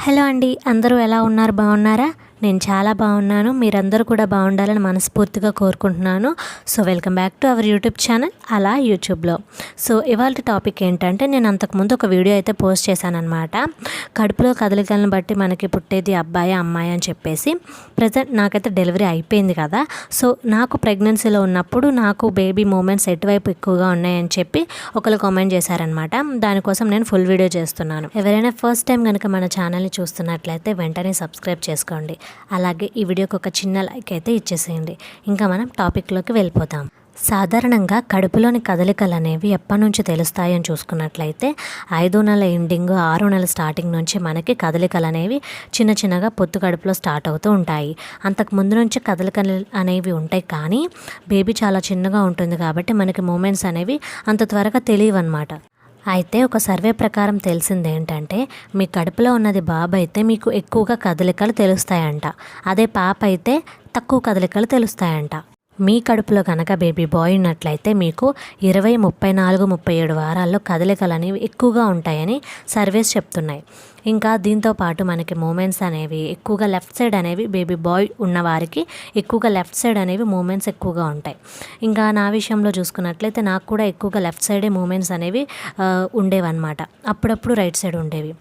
Hello అండి అందరూ ఎలా ఉన్నారు? బాగున్నారా? నేను చాలా బాగున్నాను. మీరందరూ కూడా బాగుండాలని మనస్ఫూర్తిగా కోరుకుంటున్నాను. So welcome back to our YouTube channel అలా యూట్యూబ్లో. సో ఇవాళ టాపిక్ ఏంటంటే నేను అంతకుముందు ఒక వీడియో అయితే పోస్ట్ చేశానమాట కడుపులో కదలికలను బట్టి మనకి పుట్టేది అబ్బాయి అమ్మాయి అని చెప్పేసి. ప్రజెంట్ నాకైతే డెలివరీ అయిపోయింది కదా. సో నాకు ప్రెగ్నెన్సీలో ఉన్నప్పుడు నాకు బేబీ మూమెంట్స్ ఎటువైపు ఎక్కువగా ఉన్నాయని చెప్పి ఒకరు కామెంట్ చేశారనమాట దానికోసం నేను ఫుల్ వీడియో చేస్తున్నాను. ఎవరైనా ఫస్ట్ టైం కనుక మన ఛానల్ని చూస్తున్నట్లయితే వెంటనే సబ్స్క్రైబ్ చేసుకోండి. అలాగే ఈ వీడియోకి ఒక చిన్న లైక్ అయితే ఇచ్చేసేయండి. ఇంకా మనం టాపిక్లోకి వెళ్ళిపోతాం. సాధారణంగా కడుపులోని కదలికలు అనేవి ఎప్పటి నుంచి తెలుస్తాయని అని చూసుకున్నట్లయితే ఐదో నెల ఎండింగ్ ఆరో నెల స్టార్టింగ్ నుంచి మనకి కదలికలు అనేవి చిన్న చిన్నగా పొత్తు కడుపులో స్టార్ట్ అవుతూ ఉంటాయి. అంతకు ముందు నుంచి కదలికలు అనేవి ఉంటాయి కానీ బేబీ చాలా చిన్నగా ఉంటుంది కాబట్టి మనకి మూమెంట్స్ అనేవి అంత త్వరగా తెలియవన్నమాట. అయితే ఒక సర్వే ప్రకారం తెలిసింది ఏంటంటే మీ కడుపులో ఉన్నది బాబు అయితే మీకు ఎక్కువగా కదలికలు తెలుస్తాయంట. అదే పాప అయితే తక్కువ కదలికలు తెలుస్తాయంట. మీ కడుపులో కనుక బేబీ బాయ్ ఉన్నట్లయితే మీకు ఇరవై ముప్పై నాలుగు ముప్పై ఏడు వారాల్లో కదలికలు అనేవి ఎక్కువగా ఉంటాయని సర్వేస్ చెప్తున్నాయి. ఇంకా దీంతో పాటు మనకి మూమెంట్స్ అనేవి ఎక్కువగా లెఫ్ట్ సైడ్ అనేవి బేబీ బాయ్ ఉన్నవారికి ఎక్కువగా లెఫ్ట్ సైడ్ అనేవి మూమెంట్స్ ఎక్కువగా ఉంటాయి. ఇంకా నా విషయంలో చూసుకున్నట్లయితే నాకు కూడా ఎక్కువగా లెఫ్ట్ సైడే మూమెంట్స్ అనేవి ఉండేవన్నమాట. అప్పుడప్పుడు రైట్ సైడ్ ఉండేవి.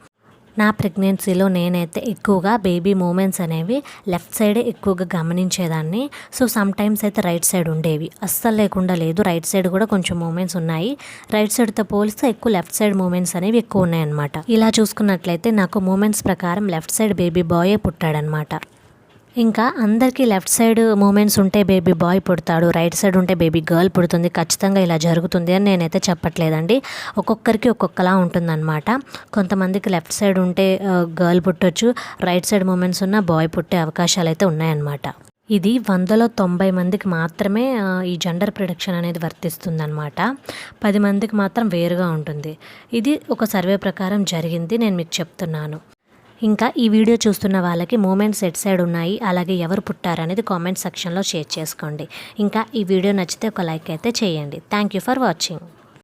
నా ప్రెగ్నెన్సీలో నేనైతే ఎక్కువగా బేబీ మూమెంట్స్ అనేవి లెఫ్ట్ సైడే ఎక్కువగా గమనించేదాన్ని. సో సమ్ టైమ్స్ అయితే రైట్ సైడ్ ఉండేవి. అస్సలు లేకుండా లేదు. రైట్ సైడ్ కూడా కొంచెం మూమెంట్స్ ఉన్నాయి. రైట్ సైడ్తో పోలిస్తే ఎక్కువ లెఫ్ట్ సైడ్ మూమెంట్స్ అనేవి ఎక్కువ ఉన్నాయన్నమాట. ఇలా చూసుకున్నట్లయితే నాకు మూమెంట్స్ ప్రకారం లెఫ్ట్ సైడ్ బేబీ బాయే పుట్టాడనమాట ఇంకా అందరికీ లెఫ్ట్ సైడ్ మూమెంట్స్ ఉంటే బేబీ బాయ్ పుడతాడు రైట్ సైడ్ ఉంటే బేబీ గర్ల్ పుడుతుంది. ఖచ్చితంగా ఇలా జరుగుతుంది అని నేనైతే చెప్పట్లేదండి. ఒక్కొక్కరికి ఒక్కొక్కలా ఉంటుందన్నమాట. కొంతమందికి లెఫ్ట్ సైడ్ ఉంటే గర్ల్ పుట్టొచ్చు రైట్ సైడ్ మూమెంట్స్ ఉన్న బాయ్ పుట్టే అవకాశాలు అయితే ఉన్నాయన్నమాట. ఇది వందలో తొంభై మందికి మాత్రమే ఈ జెండర్ ప్రొడక్షన్ అనేది వర్తిస్తుందన్నమాట. పది మందికి మాత్రం వేరుగా ఉంటుంది. ఇది ఒక సర్వే ప్రకారం జరిగింది నేను మీకు చెప్తున్నాను. ఇంకా ఈ వీడియో చూస్తున్న వాళ్ళకి మూమెంట్స్ ఎట్ సైడ్ ఉన్నాయి అలాగే ఎవరు పుట్టారనేది కామెంట్ సెక్షన్లో షేర్ చేసుకోండి. ఇంకా ఈ వీడియో నచ్చితే ఒక లైక్ అయితే చేయండి. Thank you for watching.